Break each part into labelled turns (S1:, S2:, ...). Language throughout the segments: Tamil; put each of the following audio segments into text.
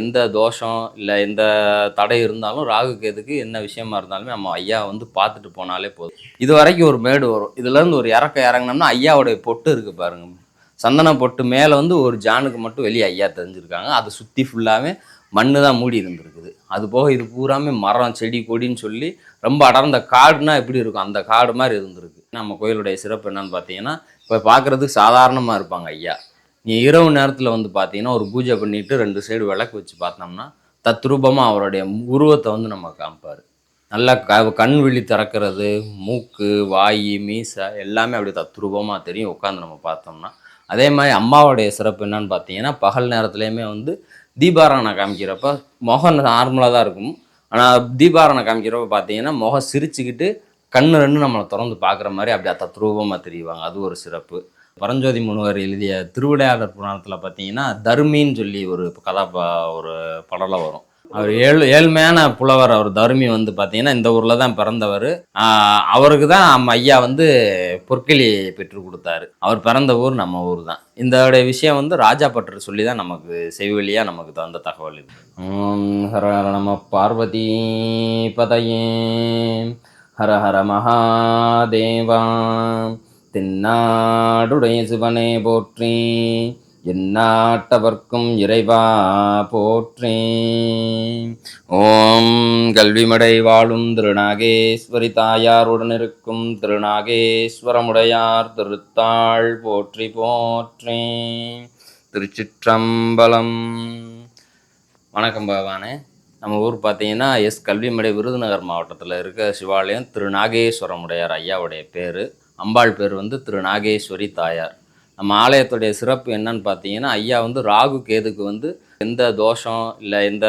S1: எந்த தோஷம் இல்லை எந்த தடை இருந்தாலும் ராகு கேதுக்கு என்ன விஷயமா இருந்தாலுமே நம்ம ஐயா வந்து பார்த்துட்டு போனாலே போதும். இது வரைக்கும் ஒரு மேடு வரும். இதுலேருந்து ஒரு இறக்க இறங்கினோம்னா ஐயாவுடைய பொட்டு இருக்கு பாருங்க. சந்தன பொட்டு மேலே வந்து ஒரு ஜானுக்கு மட்டும் வெளியே ஐயா தெரிஞ்சிருக்காங்க. அதை சுற்றி ஃபுல்லாகவே மண்ணு தான் மூடி இருந்திருக்குது. அது போக இது பூராமே மரம் செடி கொடின்னு சொல்லி ரொம்ப அடர்ந்த காடுனா எப்படி இருக்கும்? அந்த காடு மாதிரி இருந்திருக்கு. நம்ம கோயிலுடைய சிறப்பு என்னன்னு பார்த்தீங்கன்னா இப்போ பார்க்குறதுக்கு சாதாரணமாக இருப்பாங்க ஐயா. நீ இரவு நேரத்தில் வந்து பார்த்தீங்கன்னா ஒரு பூஜை பண்ணிவிட்டு ரெண்டு சைடு விளக்கு வச்சு பார்த்தோம்னா தத்ரூபமாக அவருடைய உருவத்தை வந்து நம்ம காமிப்பார். நல்லா க கண் விழி திறக்கிறது மூக்கு வாய் மீசை எல்லாமே அப்படியே தத்ரூபமாக தெரியும். உட்காந்து நம்ம பார்த்தோம்னா. அதே மாதிரி அம்மாவுடைய சிறப்பு என்னன்னு பார்த்தீங்கன்னா பகல் நேரத்துலையுமே வந்து தீபாராதனை காமிக்கிறப்ப முகம் நார்மலாக தான் இருக்கும். ஆனால் தீபாராதனை காமிக்கிறப்ப பார்த்தீங்கன்னா முகம் சிரிச்சுக்கிட்டு கண்ணு ரெண்டு நம்மளை திறந்து பார்க்குற மாதிரி அப்படியே தத்ரூபமாக தெரியுவாங்க அது ஒரு சிறப்பு. பரஞ்சோதி முனிவர் எழுதிய திருவிளையாடற் புராணத்தில் பார்த்தீங்கன்னா தர்மின்னு சொல்லி ஒரு கதா ஒரு படலம் வரும். அவர் ஏழு ஏழ்மையான புலவர் அவர் தர்மி வந்து பார்த்தீங்கன்னா இந்த ஊரில் தான் பிறந்தவர். அவருக்கு தான் நம்ம ஐயா வந்து பொற்களி பெற்று கொடுத்தாரு. அவர் பிறந்த ஊர் நம்ம ஊர் தான். இந்த விஷயம் வந்து ராஜா பட்டர் சொல்லி தான் நமக்கு செவிவழியாக நமக்கு தந்த தகவல் இது. ஹர ஹர நம பார்வதி பதையே. ஹர ஹர மகாதேவா. தென்னாடுடைய சிவனே போற்றி எந்நாட்டவர்க்கும் இறைவா போற்றி. ஓம் கல்விமடை வாழும் திருநாகேஸ்வரி தாயாருடன் இருக்கும் திருநாகேஸ்வரமுடையார் திருத்தாள் போற்றி போற்றி. திருச்சிற்றம்பலம். வணக்கம் பகவானே. நம்ம ஊர் பார்த்தீங்கன்னா எஸ் கல்விமடை விருதுநகர் மாவட்டத்தில் இருக்க சிவாலயம் திருநாகேஸ்வரமுடையார் ஐயாவுடைய பேர். அம்பாள் பேர் வந்து திரு நாகேஸ்வரி தாயார். நம்ம ஆலயத்துடைய சிறப்பு என்னன்னு பார்த்தீங்கன்னா ஐயா வந்து ராகு கேதுக்கு வந்து எந்த தோஷம் இல்லை எந்த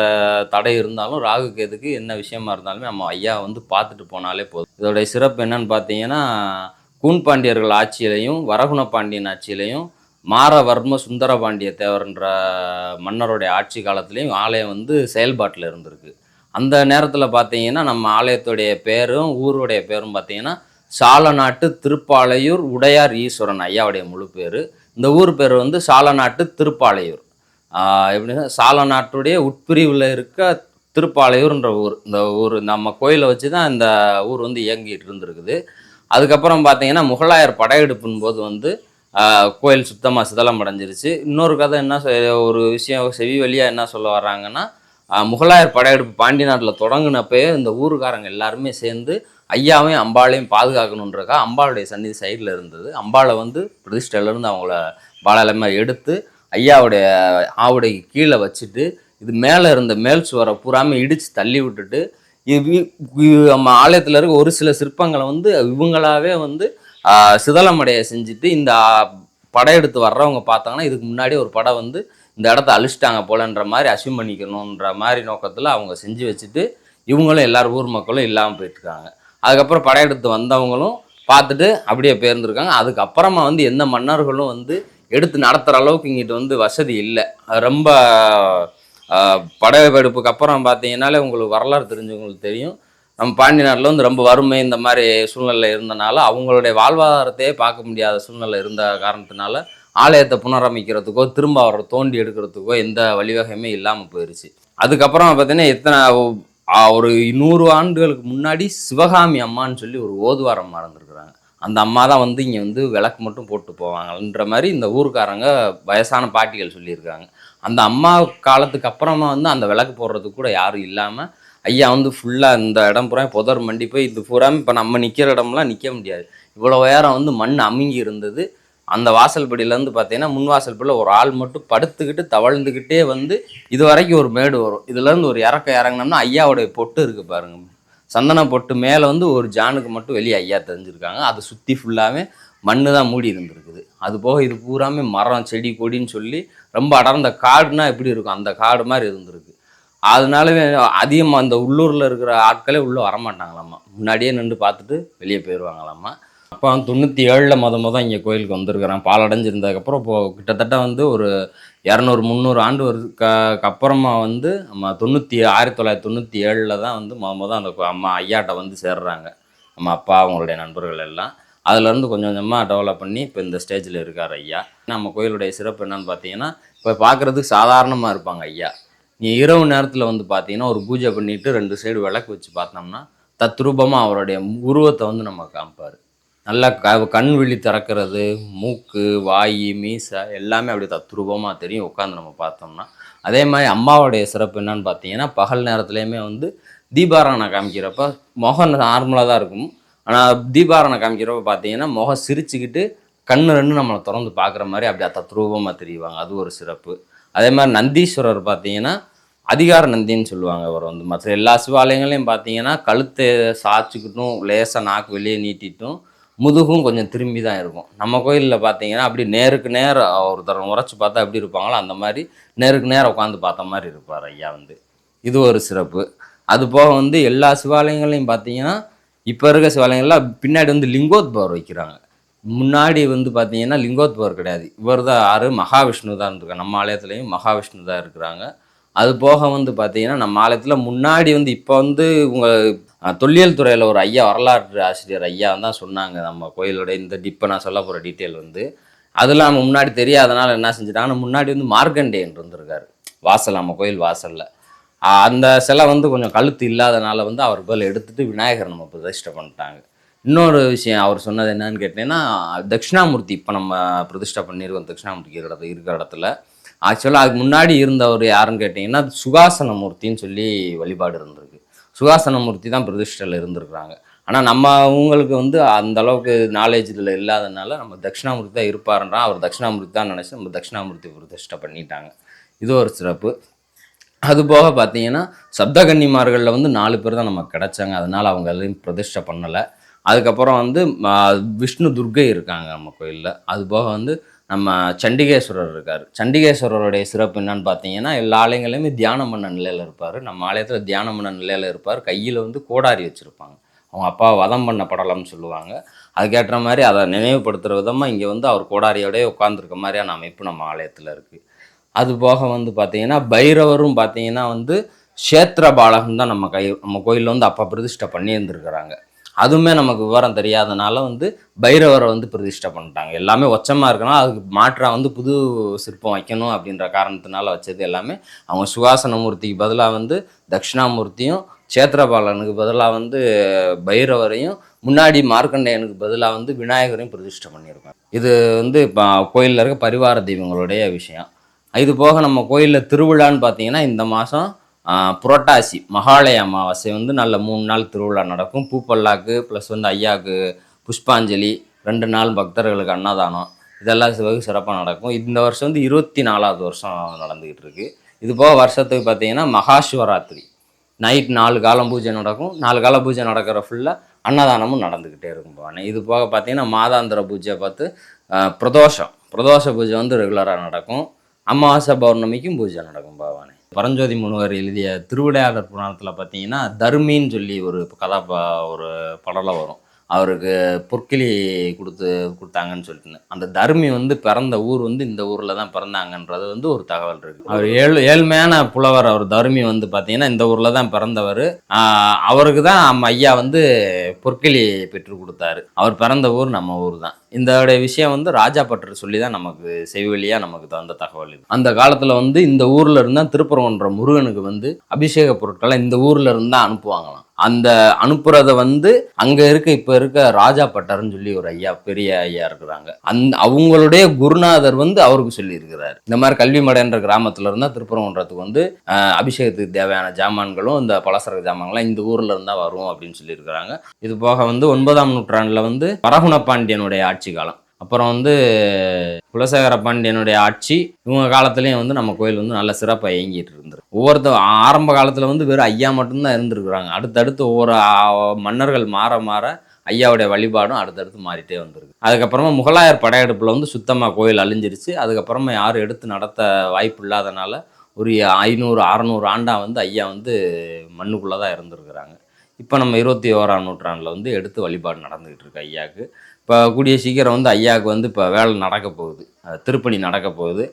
S1: தடை இருந்தாலும் ராகு கேதுக்கு என்ன விஷயமா இருந்தாலுமே நம்ம ஐயா வந்து பார்த்துட்டு போனாலே போதும். இதோடைய சிறப்பு என்னன்னு பார்த்தீங்கன்னா கூன் பாண்டியர்கள் ஆட்சியிலையும் வரகுண பாண்டியன் ஆட்சியிலையும் மாரவர்ம சுந்தரபாண்டிய தேவர்ன்ற மன்னருடைய ஆட்சி காலத்துலேயும் ஆலயம் வந்து செயல்பாட்டில் இருந்திருக்கு. அந்த நேரத்தில் பார்த்தீங்கன்னா நம்ம ஆலயத்துடைய பேரும் ஊருடைய பேரும் பார்த்தீங்கன்னா சாலநாட்டு திருப்பாலையூர் உடையார் ஈஸ்வரன் ஐயாவுடைய முழு பேர். இந்த ஊர் பேர் வந்து சாலநாட்டு திருப்பாலையூர். எப்படின்னா சாலநாட்டுடைய உட்பிரிவில் இருக்க திருப்பாலையூர்ன்ற ஊர். இந்த ஊர் நம்ம கோயிலை வச்சு தான் இந்த ஊர் வந்து இயங்கிட்டு இருந்திருக்குது. அதுக்கப்புறம் பார்த்தீங்கன்னா முகலாயர் படையெடுப்பின் போது வந்து கோயில் சுத்தமாக சிதலம் அடைஞ்சிருச்சு. இன்னொரு கதை என்ன ஒரு விஷயம் செவி வழியாக என்ன சொல்ல வர்றாங்கன்னா முகலாயர் படையெடுப்பு பாண்டி நாட்டில் தொடங்கினப்பயே இந்த ஊருக்காரங்க எல்லாருமே சேர்ந்து ஐயாவையும் அம்பாளையும் பாதுகாக்கணுன்றக்கா அம்பாளுடைய சந்நிதி சைடில் இருந்தது. அம்பாளை வந்து பிரதிஷ்டையிலேருந்து அவங்கள பாலாலயமாக எடுத்து ஐயாவுடைய ஆவுடைய கீழே வச்சுட்டு இது மேலே இருந்த மேல் சுவரை பூராமே இடித்து தள்ளி விட்டுட்டு இது நம்ம ஆலயத்தில் இருக்க ஒரு சில சிற்பங்களை வந்து இவங்களாவே வந்து சிதலமடைய செஞ்சுட்டு இந்த படையெடுத்து வர்றவங்க பார்த்தாங்கன்னா இதுக்கு முன்னாடி ஒரு படம் வந்து இந்த இடத்த அழிச்சிட்டாங்க போலன்ற மாதிரி அசியூம் பண்ணிக்கணுன்ற மாதிரி நோக்கத்தில் அவங்க செஞ்சு வச்சுட்டு இவங்களும் எல்லார் ஊர் மக்களும் இல்லாமல் போயிட்டுருக்காங்க. அதுக்கப்புறம் படையெடுத்து வந்தவங்களும் பார்த்துட்டு அப்படியே பேர்ந்துருக்காங்க. அதுக்கப்புறமா வந்து எந்த மன்னர்களும் வந்து எடுத்து நடத்துகிற அளவுக்கு இங்கிட்டு வந்து வசதி இல்லை. ரொம்ப படையெடுப்புக்கு அப்புறம் பார்த்தீங்கன்னாலே உங்களுக்கு வரலாறு தெரிஞ்சவங்களுக்கு தெரியும். நம்ம பாண்டி நாட்டில் வந்து ரொம்ப வறுமை இந்த மாதிரி சூழ்நிலை இருந்தனால அவங்களுடைய வாழ்வாதாரத்தையே பார்க்க முடியாத சூழ்நிலை இருந்த காரணத்தினால ஆலயத்தை புனரமைக்கிறதுக்கோ திரும்ப அவரை தோண்டி எடுக்கிறதுக்கோ எந்த வழிவகையுமே இல்லாமல் போயிடுச்சு அதுக்கப்புறம் பார்த்தீங்கன்னா எத்தனை ஒரு நூறு ஆண்டுகளுக்கு முன்னாடி சிவகாமி அம்மான்னு சொல்லி ஒரு ஓதுவாரம் அம்மா இருந்திருக்கிறாங்க அந்த அம்மா தான் வந்து இங்கே வந்து விளக்கு மட்டும் போட்டு போவாங்கன்ற மாதிரி இந்த ஊருக்காரங்க வயசான பாட்டிகள் சொல்லியிருக்காங்க. அந்த அம்மா காலத்துக்கு அப்புறமா வந்து அந்த விளக்கு போடுறதுக்கு கூட யாரும் இல்லாமல் ஐயா வந்து ஃபுல்லாக இந்த இடம் பூரா புதர் மண்டி போய் இது பூராமே இப்போ நம்ம நிற்கிற இடம்லாம் நிற்க முடியாது. இவ்வளோ உயரம் வந்து மண் அமுங்கி இருந்தது. அந்த வாசல்படியிலேருந்து பார்த்தீங்கன்னா முன் வாசல்படியில் ஒரு ஆள் மட்டும் படுத்துக்கிட்டு தவழ்ந்துக்கிட்டே வந்து இது வரைக்கும் ஒரு மேடு வரும். இதுலேருந்து ஒரு இறக்க இறங்கினோம்னா ஐயாவுடைய பொட்டு இருக்குது பாருங்க. சந்தன பொட்டு மேலே வந்து ஒரு ஜானுக்கு மட்டும் வெளியே ஐயா தெரிஞ்சிருக்காங்க. அதை சுற்றி ஃபுல்லாகவே மண்ணு தான் மூடி இருந்திருக்குது. அது போக இது பூராமே மரம் செடி கொடின்னு சொல்லி ரொம்ப அடர்ந்த காடுனா எப்படி இருக்கும்? அந்த காடு மாதிரி இருந்திருக்கு. அதனாலவே அதிகமாக அந்த உள்ளூரில் இருக்கிற ஆட்களே உள்ளே வரமாட்டாங்களாம்மா முன்னாடியே நின்று பார்த்துட்டு வெளியே போயிடுவாங்களாம்மா அப்போ வந்து தொண்ணூற்றி ஏழில் மொத மொதல் இங்கே கோயிலுக்கு வந்திருக்கிறேன். பாலடைஞ்சிருந்ததுக்கப்புறம் இப்போ கிட்டத்தட்ட வந்து ஒரு இரநூறு முந்நூறு ஆண்டு வருதுக்கு அப்புறமா வந்து நம்ம தொண்ணூற்றி ஆயிரத்தி தொள்ளாயிரத்தி தொண்ணூற்றி ஏழில் தான் வந்து மொத மொதல் அந்த அம்மா ஐயாட்ட வந்து சேர்றாங்க. நம்ம அப்பா அவங்களுடைய நண்பர்கள் எல்லாம். அதுலேருந்து கொஞ்சம் கொஞ்சமாக டெவலப் பண்ணி இப்போ இந்த ஸ்டேஜில் இருக்கார் ஐயா. நம்ம கோயிலுடைய சிறப்பு என்னன்னு பார்த்தீங்கன்னா இப்போ பார்க்குறதுக்கு சாதாரணமாக இருப்பாங்க ஐயா. நீ இரவு நேரத்தில் வந்து பார்த்தீங்கன்னா ஒரு பூஜை பண்ணிவிட்டு ரெண்டு சைடு விளக்கு வச்சு பார்த்தோம்னா தத்ரூபமாக அவருடைய உருவத்தை வந்து நம்ம காமிப்பார். நல்லா க கண் விழி திறக்கிறது மூக்கு வாய் மீசை எல்லாமே அப்படியே தத்ரூபமாக தெரியும். உட்காந்து நம்ம பார்த்தோம்னா. அதே மாதிரி அம்மாவுடைய சிறப்பு என்னன்னு பார்த்தீங்கன்னா பகல் நேரத்துலையுமே வந்து தீபாராதனை காமிக்கிறப்ப முகம் நார்மலாக தான் இருக்கும். ஆனால் தீபாராதனை காமிக்கிறப்ப பார்த்தீங்கன்னா முகம் சிரிச்சுக்கிட்டு கண்ணு ரெண்டு நம்மளை திறந்து பார்க்குற மாதிரி அப்படியே தத்ரூபமாக தெரியுவாங்க அது ஒரு சிறப்பு. அதே மாதிரி நந்தீஸ்வரர் பார்த்தீங்கன்னா அதிகார நந்தின்னு சொல்லுவாங்க அவர் வந்து. மற்ற எல்லா சிவாலயங்களையும் பார்த்தீங்கன்னா கழுத்தை சாய்ச்சிக்கிட்டும் லேசாக நாக்கு வெளியே நீட்டிட்டும் முதுகும் கொஞ்சம் திரும்பி தான் இருக்கும். நம்ம கோயிலில் பார்த்தீங்கன்னா அப்படி நேருக்கு நேர் ஒருத்தர் உரைச்சி பார்த்தா எப்படி இருப்பாங்களோ அந்த மாதிரி நேருக்கு நேரம் உட்காந்து பார்த்த மாதிரி இருப்பார் ஐயா வந்து. இது ஒரு சிறப்பு. அது போக வந்து எல்லா சிவாலயங்களையும் பார்த்தீங்கன்னா இப்போ இருக்க சிவாலயங்கள்லாம் பின்னாடி வந்து லிங்கோத்பவர் வைக்கிறாங்க. முன்னாடி வந்து பார்த்தீங்கன்னா லிங்கோத்பவர் கிடையாது. இவர் தான் யாரு? மகாவிஷ்ணு தான் இருக்காங்க நம்ம ஆலயத்துலேயும் மகாவிஷ்ணு தான் இருக்கிறாங்க. அது போக வந்து பார்த்தீங்கன்னா நம்ம ஆலயத்தில் முன்னாடி வந்து இப்போ வந்து உங்கள் தொல்லியல் துறையில் ஒரு ஐயா வரலாற்று ஆசிரியர் ஐயா தான் சொன்னாங்க. நம்ம கோயிலோட இந்த இப்போ நான் சொல்ல போகிற டீட்டெயில் வந்து. அதெல்லாம் நம்ம முன்னாடி தெரியாதனால என்ன செஞ்சுட்டாங்கன்னா முன்னாடி வந்து மார்க்கண்டேயன் இருந்திருக்காரு. வாசல் நம்ம கோயில் வாசலில். அந்த சிலை வந்து கொஞ்சம் கழுத்து இல்லாதனால வந்து அவர் பதில் எடுத்துட்டு விநாயகர் நம்ம பிரதிஷ்டை பண்ணிட்டாங்க. இன்னொரு விஷயம் அவர் சொன்னது என்னன்னு கேட்டீங்கன்னா தட்சிணாமூர்த்தி இப்போ நம்ம பிரதிஷ்டை பண்ணியிருக்கோம். தட்சிணாமூர்த்தி இருக்கிற இருக்கிற இடத்துல. ஆக்சுவலாக அதுக்கு முன்னாடி இருந்தவர் யாருன்னு கேட்டிங்கன்னா சுகாசன மூர்த்தின்னு சொல்லி வழிபாடு இருந்திருக்கு. சுகாசன மூர்த்தி தான் பிரதிஷ்டையில் இருந்திருக்கிறாங்க. ஆனால் நம்ம அவங்களுக்கு வந்து அந்த அளவுக்கு நாலேஜ் இதில் இல்லாதனால நம்ம தட்சிணாமூர்த்தி தான் இருப்பாருன்றான். அவர் தட்சிணாமூர்த்தி தான் நினச்சி நம்ம தட்சிணாமூர்த்தி பிரதிஷ்டை பண்ணிட்டாங்க. இது ஒரு சிறப்பு. அது போக பார்த்தீங்கன்னா சப்தகன்னிமார்களில் வந்து நாலு பேர் தான் நமக்கு கிடச்சாங்க. அதனால் அவங்க எதையும் பிரதிஷ்டை பண்ணலை. அதுக்கப்புறம் வந்து விஷ்ணு துர்க்கை இருக்காங்க நம்ம கோயிலில். அது போக வந்து நம்ம சண்டிகேஸ்வரர் இருக்கார். சண்டிகேஸ்வரருடைய சிறப்பு என்னன்னு பார்த்தீங்கன்னா எல்லா ஆலயங்களையுமே தியானம் பண்ண நிலையில் இருப்பார். நம்ம ஆலயத்தில் தியானம் பண்ண நிலையில் இருப்பார். கையில் வந்து கோடாரி வச்சுருப்பாங்க. அவங்க அப்பா வதம் பண்ண படலம்னு சொல்லுவாங்க. அதுக்கேற்ற மாதிரி அதை நினைவுபடுத்துகிற விதமாக இங்கே வந்து அவர் கோடாரியோடய உட்காந்துருக்க மாதிரியான அமைப்பு நம்ம ஆலயத்தில் இருக்குது அது போக வந்து பார்த்தீங்கன்னா பைரவரும் பார்த்திங்கன்னா வந்து க்ஷேத்திர பாலகம் தான் நம்ம கை நம்ம கோயிலில் வந்து அப்போ பிரதிஷ்டை பண்ணியிருந்துருக்கிறாங்க. அதுவுமே நமக்கு விவரம் தெரியாதனால வந்து பைரவரை வந்து பிரதிஷ்டை பண்ணிட்டாங்க. எல்லாமே ஒச்சமாக இருக்கணும். அதுக்கு மாற்றாக வந்து புது சிற்பம் வைக்கணும் அப்படின்ற காரணத்தினால வச்சது எல்லாமே. அவங்க சுகாசனமூர்த்திக்கு பதிலாக வந்து தட்சிணாமூர்த்தியும் சேத்திரபாலனுக்கு பதிலாக வந்து பைரவரையும் முன்னாடி மார்க்கண்டேயனுக்கு பதிலாக வந்து விநாயகரையும் பிரதிஷ்டை பண்ணியிருக்காங்க. இது வந்து இப்போ கோயிலில் இருக்க பரிவார தெய்வங்களுடைய விஷயம். இது போக நம்ம கோயிலில் திருவிழான்னு பார்த்தீங்கன்னா இந்த மாதம் புரட்டாசி மகாலய அமாவாசை வந்து நல்ல மூணு நாள் திருவிழா நடக்கும். பூப்பல்லாக்கு ப்ளஸ் வந்து ஐயாவுக்கு புஷ்பாஞ்சலி ரெண்டு நாள் பக்தர்களுக்கு அன்னதானம். இதெல்லாம் வெகு சிறப்பாக நடக்கும். இந்த வருஷம் வந்து இருபத்தி நாலாவது வருஷம் நடந்துக்கிட்டு இருக்கு. இது போக வருஷத்துக்கு பார்த்தீங்கன்னா மகாசிவராத்திரி. நைட் நாலு காலம் பூஜை நடக்கும். நாலு கால பூஜை நடக்கிற ஃபுல்லாக அன்னதானமும் நடந்துக்கிட்டே இருக்கும் பவானி இது போக பார்த்தீங்கன்னா மாதாந்திர பூஜை பார்த்து பிரதோஷம். பிரதோஷ பூஜை வந்து ரெகுலராக நடக்கும். அமாவாசை பௌர்ணமிக்கும் பூஜை நடக்கும் பவானி பரஞ்சோதி முனிவர் எழுதிய திருவிளையாடற் புராணத்தில் பார்த்தீங்கன்னா தர்மின்னு சொல்லி ஒரு கதா ஒரு படலம் வரும். அவருக்கு பொற்கிளி கொடுத்து கொடுத்தாங்கன்னு சொல்லிட்டு. அந்த தர்மி வந்து பிறந்த ஊர் வந்து இந்த ஊரில் தான் பிறந்தாங்கன்றது வந்து ஒரு தகவல் இருக்குது அவர் ஏழு ஏழ்மையான புலவர் அவர் தர்மி வந்து பார்த்தீங்கன்னா இந்த ஊரில் தான் பிறந்தவர். அவருக்கு தான் நம்ம ஐயா வந்து பொற்கிளி பெற்று கொடுத்தாரு. அவர் பிறந்த ஊர் நம்ம ஊர் தான் இந்த விஷயம் வந்து ராஜா பட்டர் சொல்லி தான் நமக்கு செவிவெளியாக நமக்கு தந்த தகவல் இது. அந்த காலத்தில் வந்து இந்த ஊரில் இருந்தால் திருப்பரங்குன்ற முருகனுக்கு வந்து அபிஷேக பொருட்களை இந்த ஊரில் இருந்தால் அனுப்புவாங்களாம். அந்த அனுப்புறத வந்து அங்க இருக்க இப்ப இருக்க ராஜா பட்டர்னு சொல்லி ஒரு ஐயா பெரிய ஐயா இருக்கிறாங்க. அந்த அவங்களுடைய குருநாதர் வந்து அவருக்கு சொல்லி இருக்கிறார் இந்த மாதிரி கல்விமடைன்ற கிராமத்துல இருந்தா திருப்பரங்குன்றத்துக்கு வந்து அபிஷேகத்துக்கு தேவையான ஜாமான்களும் இந்த பலசரக ஜாமான்களும் இந்த ஊர்ல இருந்தா வரும் அப்படின்னு சொல்லி இருக்கிறாங்க இது போக வந்து ஒன்பதாம் நூற்றாண்டுல வந்து பரகுண பாண்டியனுடைய ஆட்சி காலம். அப்புறம் வந்து குலசேகர பாண்டியனுடைய ஆட்சி இவங்க காலத்துலேயும் வந்து நம்ம கோயில் வந்து நல்ல சிறப்பாக இயங்கிட்டு இருந்துரு ஒவ்வொருத்த ஆரம்ப காலத்தில் வந்து வெறும் ஐயா மட்டும்தான் இருந்திருக்கிறாங்க. அடுத்தடுத்து ஒவ்வொரு மன்னர்கள் மாற மாற ஐயாவுடைய வழிபாடும் அடுத்தடுத்து மாறிட்டே வந்திருக்கு. அதுக்கப்புறமா முகலாயர் படையெடுப்பில் வந்து சுத்தமாக கோயில் அழிஞ்சிருச்சு. அதுக்கப்புறமா யாரும் எடுத்து நடத்த வாய்ப்பு இல்லாதனால ஒரு ஐநூறு அறநூறு ஆண்டாக வந்து ஐயா வந்து மண்ணுக்குள்ளே தான் இருந்திருக்கிறாங்க. இப்போ நம்ம இருபத்தி ஓராம் நூற்றாண்டில் வந்து எடுத்து வழிபாடு நடந்துக்கிட்டு இருக்கு ஐயாவுக்கு இப்போ கூடிய சீக்கிரம் வந்து ஐயாவுக்கு வந்து இப்போ வேலை நடக்க போகுது. திருப்பணி நடக்க போகுது.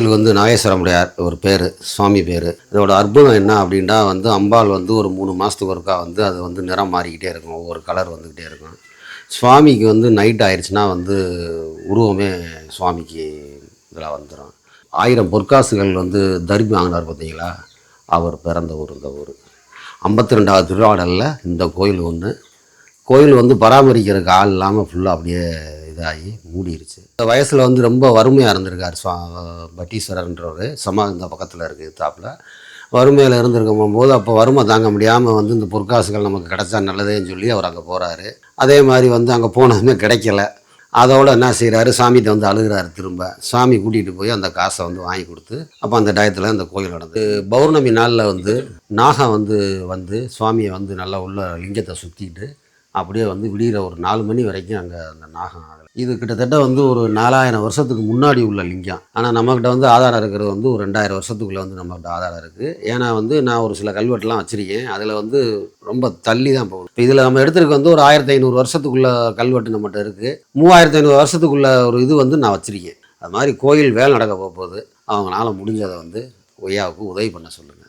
S2: கோயில் வந்து நாகேஸ்வரமுடையார் ஒரு பேர் சுவாமி பேர். இதோட அற்புதம் என்ன அப்படின்னா வந்து அம்பாள் வந்து ஒரு மூணு மாதத்துக்கு ஒருக்கா வந்து அது வந்து நிறம் மாறிக்கிட்டே இருக்கும். ஒவ்வொரு கலர் வந்துக்கிட்டே இருக்கும். சுவாமிக்கு வந்து நைட் ஆயிடுச்சுன்னா வந்து உருவமே சுவாமிக்கு இதில் வந்துடும் ஆயிரம் பொற்காசுகள் வந்து தர்மி வாங்கினார் பார்த்தீங்களா அவர் பிறந்த ஊர் இந்த ஊர். ஐம்பத்தி ரெண்டாவது திருவாடலில் இந்த கோயில் ஒன்று கோயில் வந்து பராமரிக்கிறதுக்கு ஆள் இல்லாமல் ஃபுல்லாக அப்படியே இதாகி மூடிருச்சு. இந்த வயசில் வந்து ரொம்ப வறுமையாக இருந்திருக்கார் சுவா பட்டீஸ்வரர்ன்றவர். சமா இந்த பக்கத்தில் இருக்குது தாப்பில். வறுமையில் இருந்திருக்கும் போது அப்போ வறுமை தாங்க முடியாமல் வந்து இந்த பொற்காசுகள் நமக்கு கிடைச்சா நல்லதேன்னு சொல்லி அவர் அங்கே போகிறாரு அதே மாதிரி வந்து அங்கே போனதுமே கிடைக்கல. அதோடு என்ன செய்கிறாரு சாமிகிட்ட வந்து அழுகிறாரு திரும்ப. சாமி கூட்டிகிட்டு போய் அந்த காசை வந்து வாங்கி கொடுத்து அப்போ அந்த டயத்தில் அந்த கோயில் நடந்து பௌர்ணமி நாளில் வந்து நாகம் வந்து வந்து சுவாமியை வந்து நல்லா உள்ள லிங்கத்தை சுற்றிட்டு அப்படியே வந்து விடிகிற ஒரு நாலு மணி வரைக்கும் அங்கே அந்த நாகம் ஆகலை. இது கிட்டத்தட்ட வந்து ஒரு நாலாயிரம் வருஷத்துக்கு முன்னாடி உள்ள லிங்கம். ஆனால் நம்மக்கிட்ட வந்து ஆதாரம் இருக்கிறது வந்து ஒரு ரெண்டாயிரம் வருஷத்துக்குள்ளே வந்து நம்மகிட்ட ஆதாரம் இருக்குது ஏன்னா வந்து நான் ஒரு சில கல்வெட்டுலாம் வச்சுருக்கேன். அதில் வந்து ரொம்ப தள்ளி தான் போகுது. இப்போ இதில் நம்ம எடுத்துருக்க வந்து ஒரு ஆயிரத்தி ஐநூறு வருஷத்துக்குள்ள கல்வெட்டு நம்மகிட்ட இருக்குது மூவாயிரத்தி ஐநூறு வருஷத்துக்குள்ள ஒரு இது வந்து நான் வச்சுருக்கேன். அது மாதிரி கோயில் வேலை நடக்க போக போகுது. அவங்களால முடிஞ்சதை வந்து ஒய்யாவுக்கு உதவி பண்ண சொல்லுங்கள்